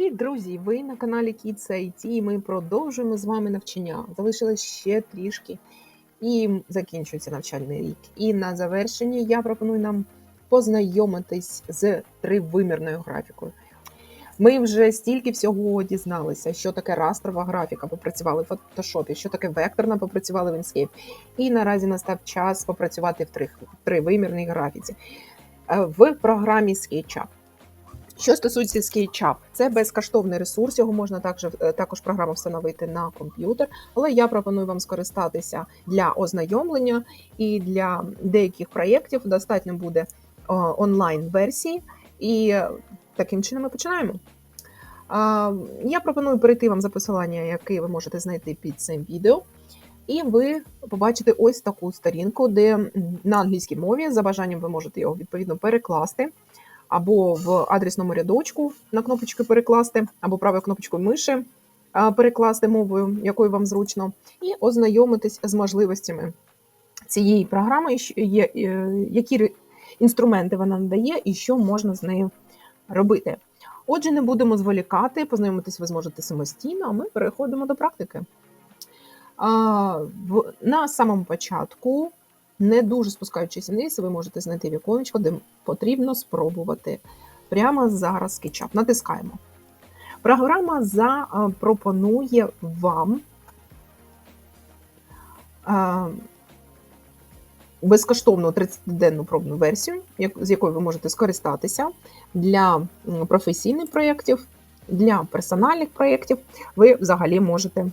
Привіт, друзі! Ви на каналі Kids IT і ми продовжуємо з вами навчання. Залишилось ще трішки і закінчується навчальний рік. І на завершення я пропоную нам познайомитись з тривимірною графікою. Ми вже стільки всього дізналися, що таке растрова графіка, попрацювали в фотошопі, що таке векторна, попрацювали в Inkscape. І наразі настав час попрацювати в три- тривимірній графіці Е, в програмі SketchUp. Що стосується SketchUp, це безкоштовний ресурс, його можна також, е, також програму встановити на комп'ютер, але я пропоную вам скористатися для ознайомлення і для деяких проєктів достатньо буде е, онлайн-версії, і е, таким чином ми починаємо. Я пропоную перейти вам за посилання, яке ви можете знайти під цим відео. І ви побачите ось таку сторінку, де на англійській мові за бажанням ви можете його відповідно перекласти або в адресному рядочку на кнопочку перекласти, або правою кнопочкою миші перекласти мовою, якою вам зручно, і ознайомитись з можливостями цієї програми, е, які інструменти вона надає і що можна з нею робити. Отже, не будемо зволікати, познайомитись ви зможете самостійно, а ми переходимо до практики. На самому початку, не дуже спускаючись вниз, ви можете знайти віконечко, де потрібно спробувати прямо зараз SketchUp. Натискаємо. Програма запропонує вам безкоштовну 30-денну пробну версію, з якою ви можете скористатися для професійних проєктів, для персональних проєктів. Ви взагалі можете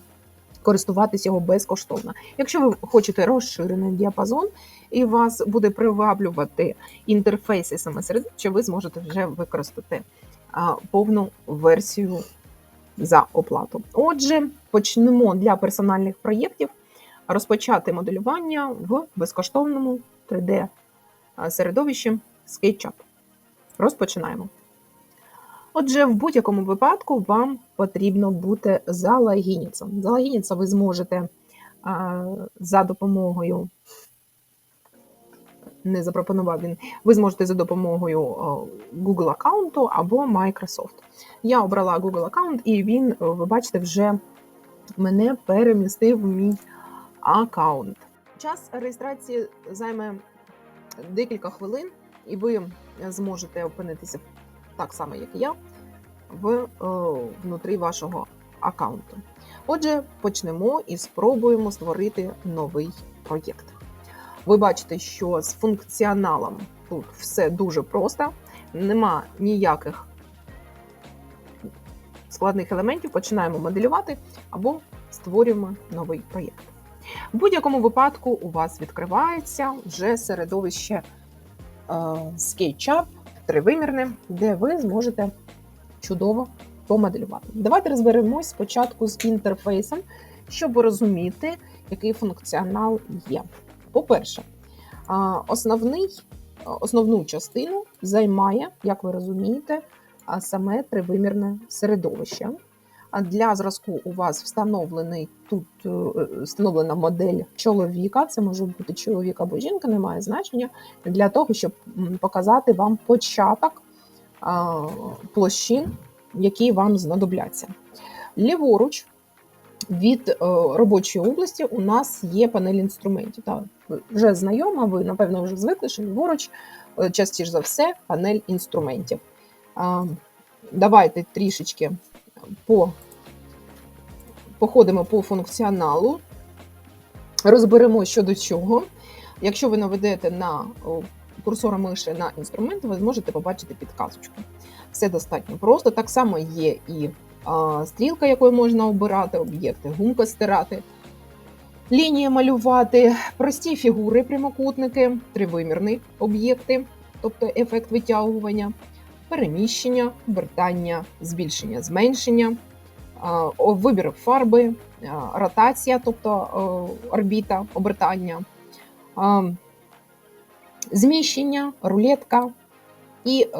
користуватися його безкоштовно. Якщо ви хочете розширений діапазон і вас буде приваблювати інтерфейс середовище, ви зможете вже використати повну версію за оплату. Отже, почнемо для персональних проєктів розпочати моделювання в безкоштовному 3D середовищі SketchUp. Розпочинаємо. Отже, в будь-якому випадку вам потрібно бути залогінцем. Залогінитися ви зможете за допомогою, не запропонував він, ви зможете за допомогою Google аккаунту або Microsoft. Я обрала Google аккаунт, і він, ви бачите, вже мене перемістив в мій аккаунт. Час реєстрації займе декілька хвилин, і ви зможете опинитися так само, як я, в е, внутрі вашого аккаунту. Отже, почнемо і спробуємо створити новий проєкт. Ви бачите, що з функціоналом тут все дуже просто, нема ніяких складних елементів. Починаємо моделювати або створюємо новий проєкт. В будь-якому випадку у вас відкривається вже середовище е, SketchUp тривимірне, де ви зможете чудово помоделювати. Давайте розберемось спочатку з інтерфейсом, щоб розуміти, який функціонал є. По-перше, основний, основну частину займає, як ви розумієте, саме тривимірне середовище. А Для зразку у вас встановлений тут е, встановлена модель чоловіка. Це може бути чоловік або жінка, не має значення для того, щоб показати вам початок площин, які вам знадобляться. Ліворуч від е, робочої області у нас є панель інструментів. Так, вже знайома, ви напевно вже звикли, що ліворуч е, частіше за все панель інструментів. Давайте трішечки по, походимо по функціоналу, розберемо що до чого. Якщо ви наведете на курсора миші на інструмент, ви зможете побачити підказочку. Все достатньо просто. Так само є і стрілка, якою можна обирати об'єкти, гумка стирати, лінії малювати, прості фігури, прямокутники, тривимірні об'єкти, тобто ефект витягування, переміщення, обертання, збільшення, зменшення, вибір фарби, ротація, тобто орбіта, обертання. Зміщення, рулетка, і е,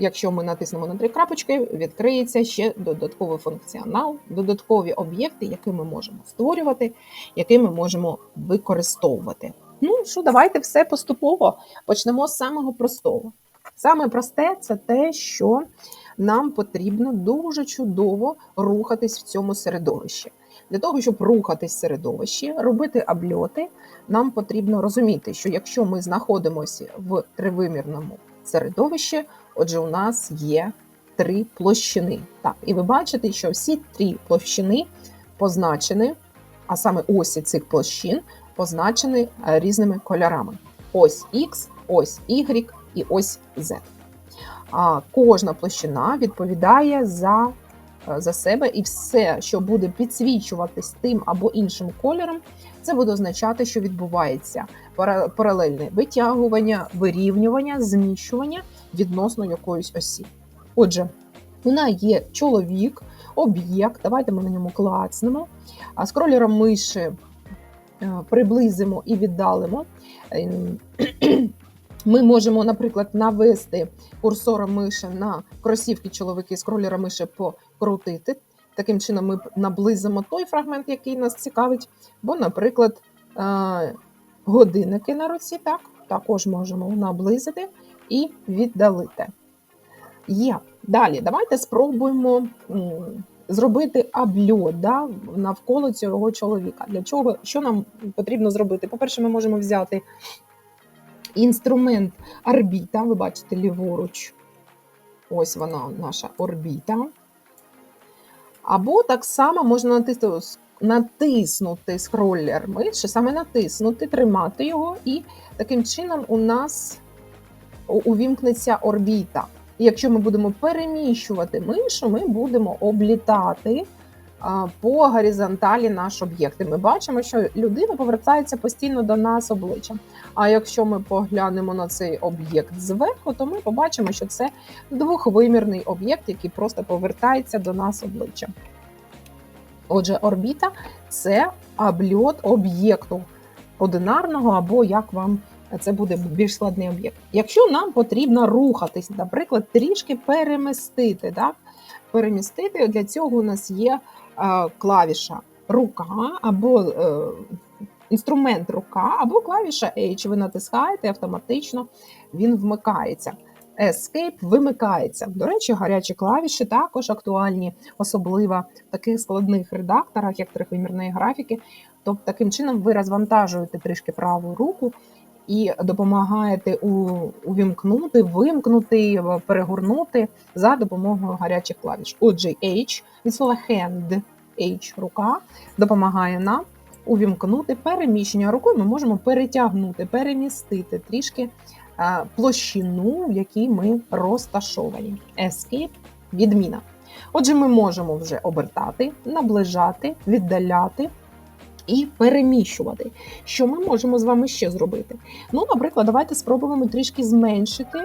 якщо ми натиснемо на три крапочки, відкриється ще додатковий функціонал, додаткові об'єкти, які ми можемо створювати, які ми можемо використовувати. Ну що, давайте все поступово почнемо з самого простого. Саме просте це те, що нам потрібно дуже чудово рухатись в цьому середовищі. Для того, щоб рухатись в середовищі, робити обльоти, нам потрібно розуміти, що якщо ми знаходимося в тривимірному середовищі, отже, у нас є три площини. Так, і ви бачите, що всі три площини позначені, а саме осі цих площин позначені е, різними кольорами: ось X, ось Y і ось Z. А кожна площина відповідає за, е, за себе, і все, що буде підсвічуватись тим або іншим кольором, це буде означати, що відбувається паралельне витягування, вирівнювання, зміщування відносно якоїсь осі. Отже, нас є чоловік, об'єкт. Давайте ми на ньому клацнемо. А з кролером миші е, приблизимо і віддалимо. Ми можемо, наприклад, навести курсором миші на кросівки чоловіки з кролера миші покрутити. Таким чином, ми наблизимо той фрагмент, який нас цікавить. Бо, наприклад, е, годинники на руці так, також можемо наблизити і віддалити. Є. Далі, давайте спробуємо зробити обльот да, навколо цього чоловіка. Для чого? Що нам потрібно зробити? По-перше, ми можемо взяти інструмент орбіта. Ви бачите ліворуч. Ось вона, наша орбіта. Або так само можна натиснути, натиснути скролер миші, саме натиснути, тримати його, і таким чином у нас увімкнеться орбіта. І якщо ми будемо переміщувати мишу, ми будемо облітати по горизонталі наш об'єкт. І ми бачимо, що людина повертається постійно до нас обличчям. А якщо ми поглянемо на цей об'єкт зверху, то ми побачимо, що це двохвимірний об'єкт, який просто повертається до нас обличчям. Отже, орбіта це обльот об'єкту одинарного, або як вам це буде більш складний об'єкт. Якщо нам потрібно рухатись, наприклад, трішки перемістити, так? перемістити, для цього у нас є клавіша рука або е, інструмент рука, або клавіша H. Ви натискаєте автоматично він вмикається. Escape вимикається. До речі, гарячі клавіші також актуальні, особливо в таких складних редакторах, як трихвимірної графіки. Тобто, таким чином ви розвантажуєте трішки праву руку і допомагаєте увімкнути, вимкнути, перегорнути за допомогою гарячих клавіш. Отже, H від слова hand, H рука допомагає нам увімкнути переміщення рукою. Ми можемо перетягнути, перемістити трішки е, площину, в якій ми розташовані. Escape – відміна. Отже, ми можемо вже обертати, наближати, віддаляти і переміщувати. Що ми можемо з вами ще зробити? Ну, наприклад, давайте спробуємо трішки зменшити.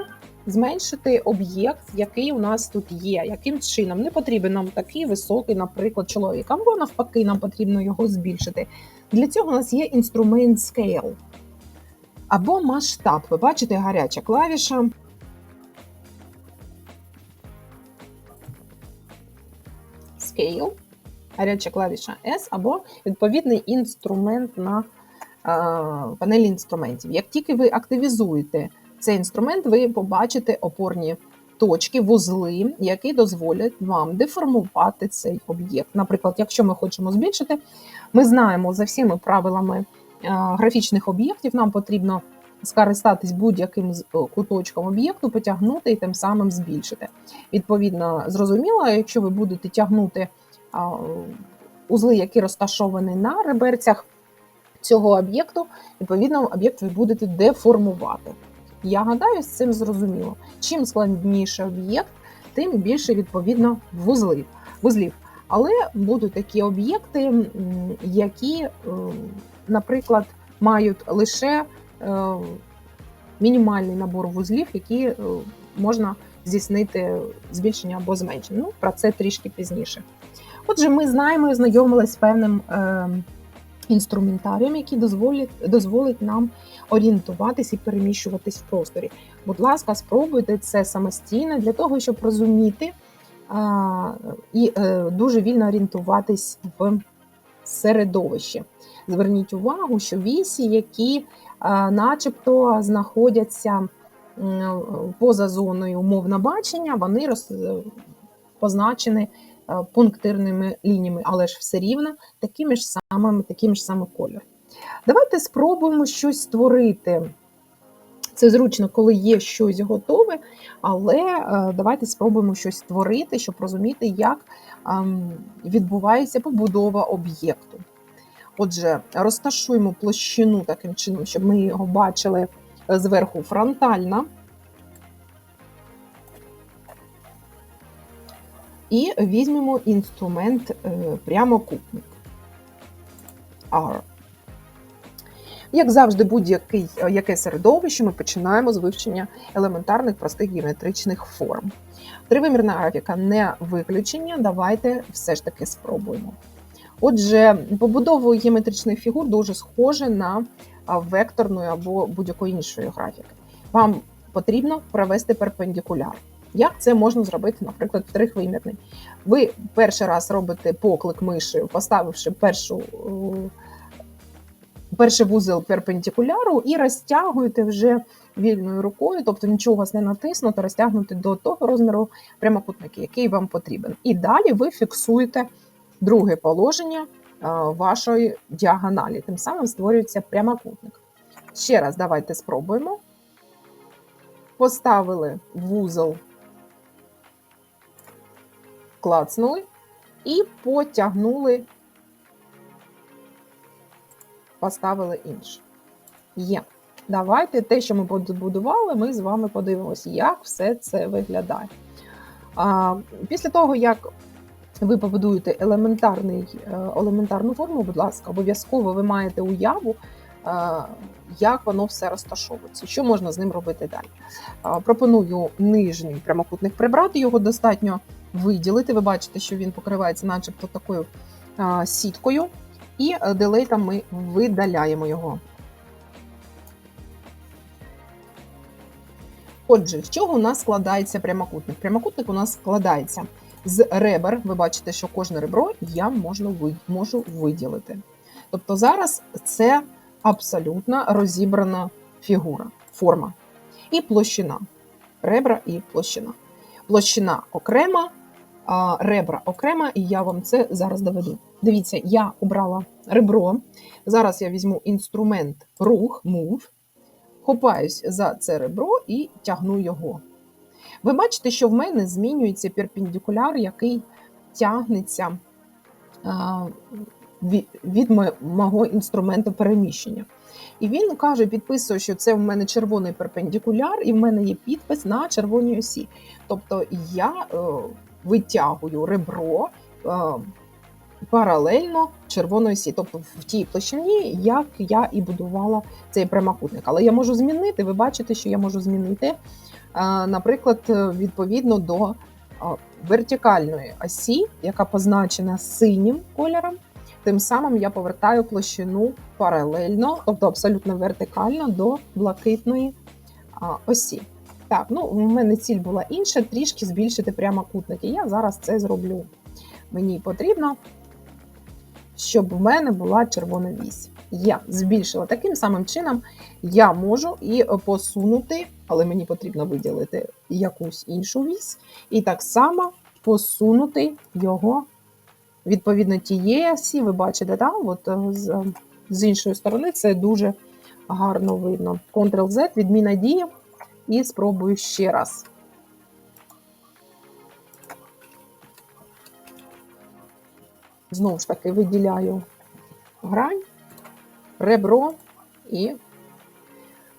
Зменшити об'єкт, який у нас тут є. Яким чином не потрібен нам такий високий, наприклад, чоловік, або навпаки, нам потрібно його збільшити. Для цього у нас є інструмент Scale або масштаб. Ви бачите гаряча клавіша. Scale, гаряча клавіша S, або відповідний інструмент на е, панелі інструментів. Як тільки ви активізуєте цей інструмент, ви побачите опорні точки, вузли, які дозволять вам деформувати цей об'єкт. Наприклад, якщо ми хочемо збільшити, ми знаємо за всіми правилами е, графічних об'єктів, нам потрібно скористатись будь-яким з- куточком об'єкту, потягнути і тим самим збільшити. Відповідно, зрозуміло, якщо ви будете тягнути узли, які розташовані на реберцях цього об'єкту, відповідно, об'єкт ви будете деформувати. Я гадаю, з цим зрозуміло. Чим складніший об'єкт, тим більше відповідно вузлів. вузлів. Але будуть такі об'єкти, які, е, наприклад, мають лише е, мінімальний набор вузлів, які е, можна здійснити збільшення або зменшення. Ну, про це трішки пізніше. Отже, ми знаємо і знайомилися з певним е, інструментарієм, який дозволить, дозволить нам орієнтуватись і переміщуватись в просторі. Будь ласка, спробуйте це самостійно для того, щоб розуміти а, і е, дуже вільно орієнтуватись в середовищі. Зверніть увагу, що вісі, які а, начебто знаходяться поза зоною умовна бачення, вони роз- позначені е, пунктирними лініями, але ж все рівно такими ж самими, таким ж самим кольором. Давайте спробуємо щось створити. Це зручно, коли є щось готове, але е, давайте спробуємо щось створити, щоб розуміти, як ем, відбувається побудова об'єкту. Отже, розташуємо площину таким чином, щоб ми його бачили зверху фронтально. І візьмемо інструмент е, прямокутник. R. Як завжди, будь-яке яке середовище ми починаємо з вивчення елементарних простих геометричних форм. Тривимірна графіка не виключення. Давайте все ж таки спробуємо. Отже, побудову геометричних фігур дуже схоже на векторної або будь-якої іншої графіки. Вам потрібно провести перпендикуляр. Як це можна зробити, наприклад, в трихвимірний? Ви перший раз робите поклик мишею, поставивши першу, е, перший вузол перпендикуляру і розтягуєте вже вільною рукою, тобто нічого у вас не натиснуто, розтягнути до того розміру прямокутника, який вам потрібен. І далі ви фіксуєте друге положення вашої діагоналі. Тим самим створюється прямокутник. Ще раз давайте спробуємо. Поставили вузол, клацнули і потягнули, поставили інше. Є. Давайте те, що ми побудували, ми з вами подивимося, як все це виглядає. А, Після того, як ви побудуєте елементарний, е, елементарну форму, будь ласка, обов'язково ви маєте уяву, е, як воно все розташовується, що можна з ним робити далі. Е, Пропоную нижній прямокутник прибрати, його достатньо виділити. Ви бачите, що він покривається, начебто, такою сіткою, і делейтом ми видаляємо його. Отже, з чого у нас складається прямокутник? Прямокутник у нас складається з ребер. Ви бачите, що кожне ребро я можу, можу виділити. Тобто зараз це абсолютно розібрана фігура, форма. І площина. Ребра і площина. Площина окрема, ребра окрема, і я вам це зараз доведу. Дивіться, я обрала ребро. Зараз я візьму інструмент рух, move, хопаюсь за це ребро і тягну його. Ви бачите, що в мене змінюється перпендикуляр, який тягнеться від мо- мого інструменту переміщення. І він каже, підписує, що це в мене червоний перпендикуляр, і в мене є підпис на червоній осі. Тобто я е, витягую ребро е, паралельно червоної осі, тобто в тій площині, як я і будувала цей прямокутник. Але я можу змінити, ви бачите, що я можу змінити, е, наприклад, відповідно до е, вертикальної осі, яка позначена синім кольором. Тим самим я повертаю площину паралельно, тобто абсолютно вертикально до блакитної осі. Так, ну в мене ціль була інша, трішки збільшити прямокутники. Я зараз це зроблю. Мені потрібно, щоб в мене була червона вісь. Я збільшила таким самим чином, я можу і посунути, але мені потрібно виділити якусь іншу вісь, і так само посунути його відповідно тієї осі. Ви бачите, да? От, е, з, з іншої сторони це дуже гарно видно. Ctrl-Z, відміна дії, і спробую ще раз. Знову ж таки виділяю грань, ребро і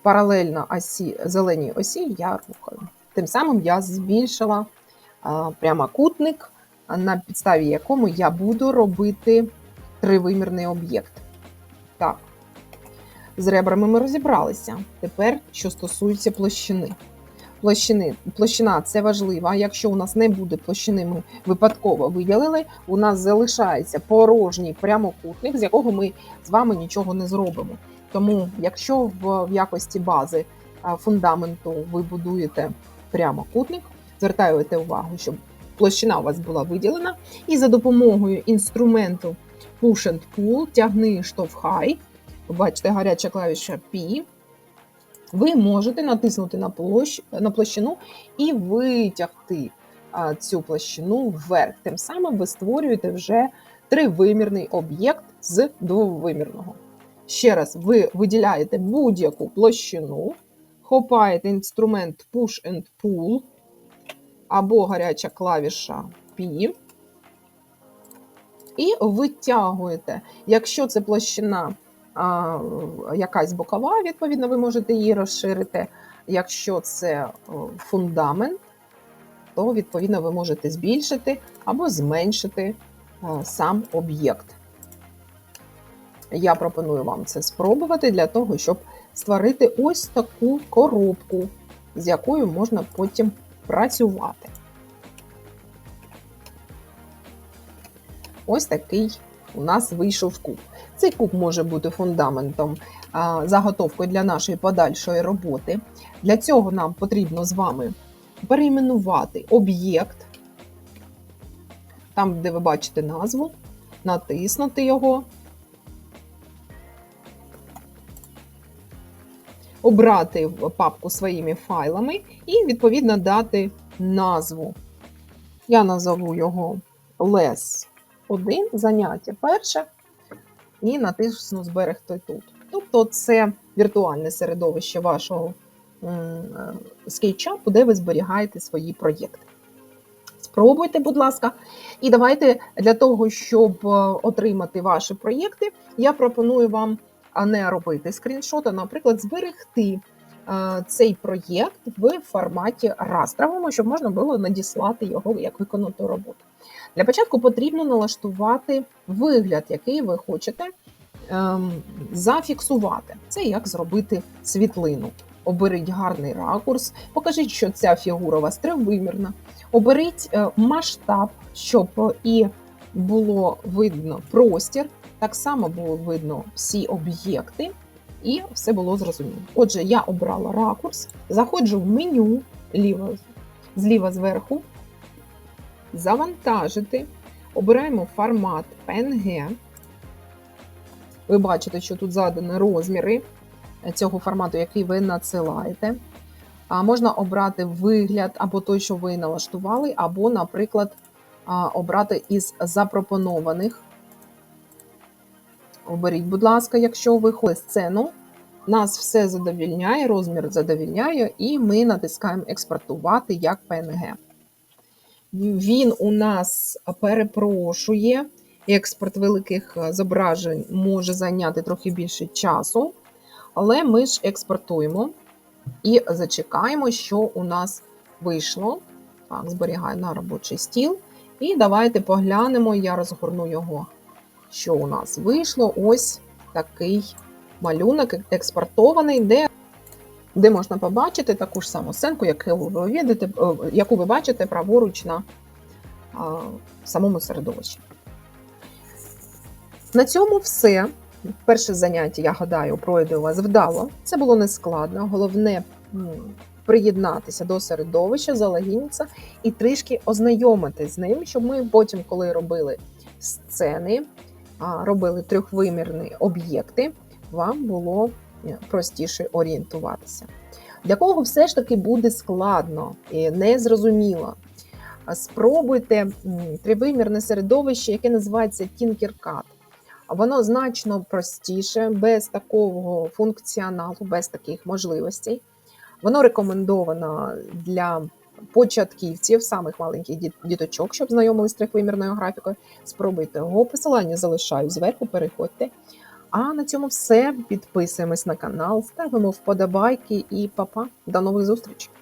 паралельно осі, зеленій осі я рухаю. Тим самим я збільшила прямокутник, на підставі якому я буду робити тривимірний об'єкт. Так, з ребрами ми розібралися. Тепер, що стосується площини. Площини. Площина це важливо. Якщо у нас не буде площини, ми випадково виділили, у нас залишається порожній прямокутник, з якого ми з вами нічого не зробимо. Тому, якщо в, якості бази фундаменту ви будуєте прямокутник, звертаєте увагу, щоб площина у вас була виділена, і за допомогою інструменту Push and Pull тягни штовхай. Бачите, гаряча клавіша P. ви можете натиснути на, площ, на площину і витягти цю площину вверх. Тим самим ви створюєте вже тривимірний об'єкт з двовимірного. Ще раз, ви виділяєте будь-яку площину, хопаєте інструмент Push and Pull або гаряча клавіша P і витягуєте. Якщо це площина якась бокова, відповідно, ви можете її розширити. Якщо це фундамент, то відповідно ви можете збільшити або зменшити сам об'єкт. Я пропоную вам це спробувати для того, щоб створити ось таку коробку, з якою можна потім працювати. Ось такий у нас вийшов куб. Цей куб може бути фундаментом, заготовкою для нашої подальшої роботи. Для цього нам потрібно з вами перейменувати об'єкт, там, де ви бачите назву, натиснути його, обрати папку своїми файлами і, відповідно, дати назву. Я назову його Less 1, заняття перше, і натисну Зберегти тут. Тобто, це віртуальне середовище вашого скетчапу, де ви зберігаєте свої проєкти. Спробуйте, будь ласка. І давайте для того, щоб отримати ваші проєкти, я пропоную вам не робити скріншот, а, наприклад, зберегти цей проєкт в форматі растровому, щоб можна було надіслати його як виконату роботу. Для початку потрібно налаштувати вигляд, який ви хочете ем, зафіксувати. Це як зробити світлину. Оберіть гарний ракурс, покажіть, що ця фігура у вас тривимірна. Оберіть е, масштаб, щоб і було видно простір, так само було видно всі об'єкти, і все було зрозуміло. Отже, я обрала ракурс, заходжу в меню ліво, зліва зверху, завантажити, обираємо формат PNG. Ви бачите, що тут задані розміри цього формату, який ви надсилаєте. А Можна обрати вигляд або той, що ви налаштували, або, наприклад, обрати із запропонованих. Оберіть, будь ласка, якщо ви хочете сцену, нас все задовільняє, розмір задовільняє, і ми натискаємо експортувати як PNG. Він у нас перепрошує. Експорт великих зображень може зайняти трохи більше часу, але ми ж експортуємо і зачекаємо, що у нас вийшло. Так, зберігаю на робочий стіл. І давайте поглянемо, я розгорну його, що у нас вийшло. Ось такий малюнок експортований, де де можна побачити таку ж саму сценку, яку ви видите, яку ви бачите праворуч на самому середовищі. На цьому все. Перше заняття, я гадаю, пройде у вас вдало. Це було нескладно. Головне приєднатися до середовища, залогінитися і трішки ознайомитись з ним, щоб ми потім, коли робили сцени, робили трьохвимірні об'єкти, вам було е, простіше орієнтуватися. Для кого все ж таки буде складно і незрозуміло. Спробуйте тривимірне середовище, яке називається Tinkercad. Воно значно простіше, без такого функціоналу, без таких можливостей. Воно рекомендовано для початківців, самих маленьких діточок, щоб знайомились з трьохвимірною графікою. Спробуйте його. Посилання залишаю зверху, переходьте. А на цьому все. Підписуємось на канал, ставимо вподобайки і па-па. До нових зустрічей!